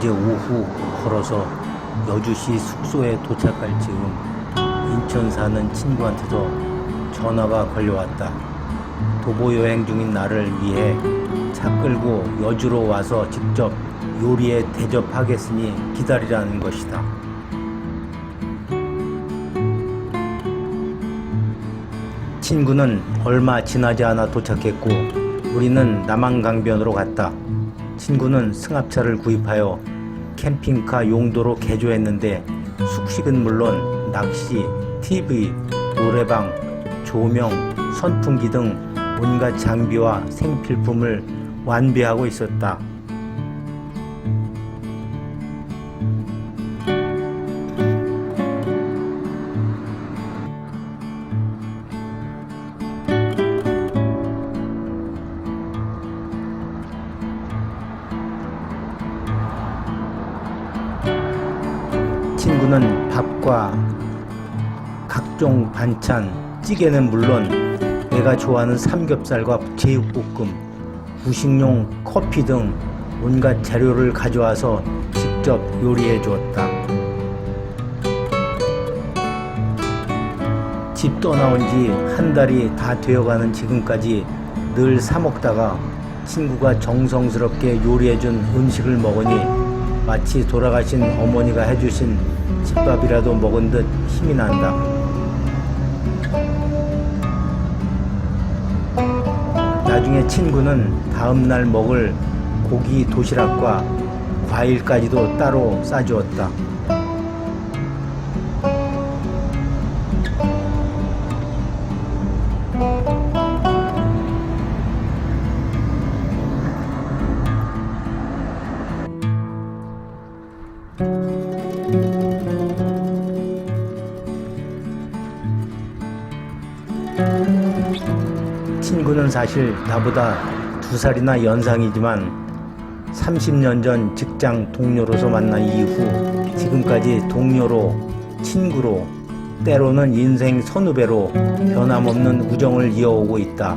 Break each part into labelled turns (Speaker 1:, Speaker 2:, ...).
Speaker 1: 어제 오후 걸어서 여주시 숙소에 도착할 즈음 인천 사는 친구한테서 전화가 걸려왔다. 도보 여행 중인 나를 위해 차 끌고 여주로 와서 직접 요리에 대접하겠으니 기다리라는 것이다. 친구는 얼마 지나지 않아 도착했고 우리는 남한강변으로 갔다. 친구는 승합차를 구입하여 캠핑카 용도로 개조했는데 숙식은 물론 낚시, TV, 노래방, 조명, 선풍기 등 온갖 장비와 생필품을 완비하고 있었다. 친구는 밥과 각종 반찬, 찌개는 물론 내가 좋아하는 삼겹살과 제육볶음, 후식용 커피 등 온갖 재료를 가져와서 직접 요리해 주었다. 집 떠나온 지 한 달이 다 되어가는 지금까지 늘 사먹다가 친구가 정성스럽게 요리해준 음식을 먹으니 마치 돌아가신 어머니가 해주신 집밥이라도 먹은 듯 힘이 난다. 나중에 친구는 다음날 먹을 고기 도시락과 과일까지도 따로 싸주었다. 친구는 사실 나보다 두 살이나 연상이지만 30년 전 직장 동료로서 만난 이후 지금까지 동료로 친구로 때로는 인생 선후배로 변함없는 우정을 이어오고 있다.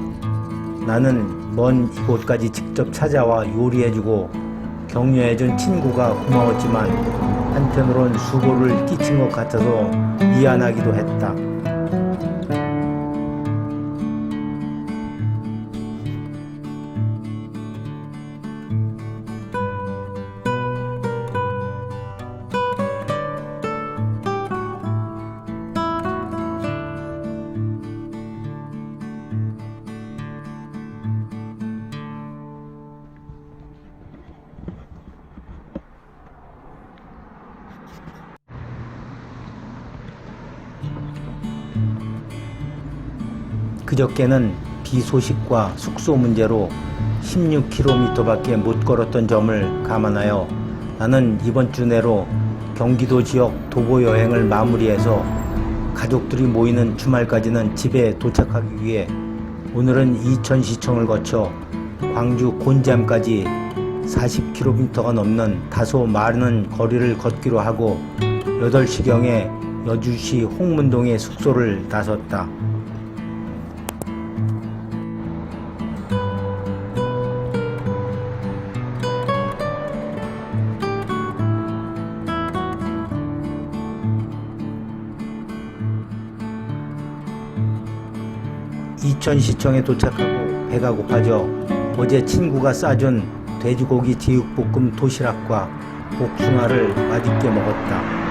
Speaker 1: 나는 먼 이곳까지 직접 찾아와 요리해주고 격려해준 친구가 고마웠지만 한편으론 수고를 끼친 것 같아서 미안하기도 했다. 그저께는 비 소식과 숙소 문제로 16km밖에 못 걸었던 점을 감안하여 나는 이번 주 내로 경기도 지역 도보 여행을 마무리해서 가족들이 모이는 주말까지는 집에 도착하기 위해 오늘은 이천시청을 거쳐 광주 곤지암까지 40km가 넘는 다소 많은 거리를 걷기로 하고 8시경에 여주시 홍문동의 숙소를 나섰다. 이천시청에 도착하고 배가 고파져 어제 친구가 싸준 돼지고기 제육볶음 도시락과 복숭아를 맛있게 먹었다.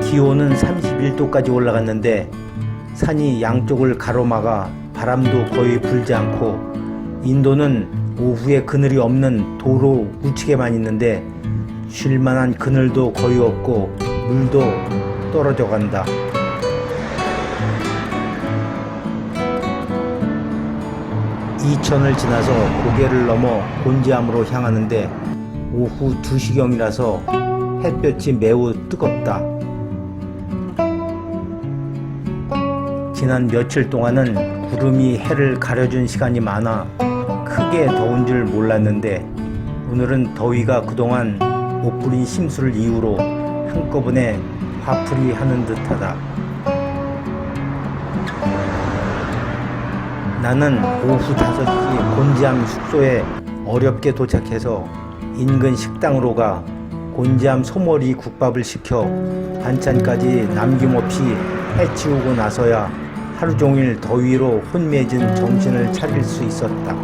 Speaker 1: 기온은 31도까지 올라갔는데 산이 양쪽을 가로막아 바람도 거의 불지 않고 인도는 오후에 그늘이 없는 도로 우측에만 있는데 쉴만한 그늘도 거의 없고 물도 떨어져 간다. 이천을 지나서 고개를 넘어 곤지암으로 향하는데 오후 2시경이라서 햇볕이 매우 뜨겁다. 지난 며칠 동안은 구름이 해를 가려준 시간이 많아 크게 더운 줄 몰랐는데 오늘은 더위가 그동안 못 부린 심수를 이유로 한꺼번에 화풀이 하는 듯하다. 나는 오후 5시 곤지암 숙소에 어렵게 도착해서 인근 식당으로 가 곤지암 소머리 국밥을 시켜 반찬까지 남김없이 해치우고 나서야 하루 종일 더위로 혼미해진 정신을 차릴 수 있었다.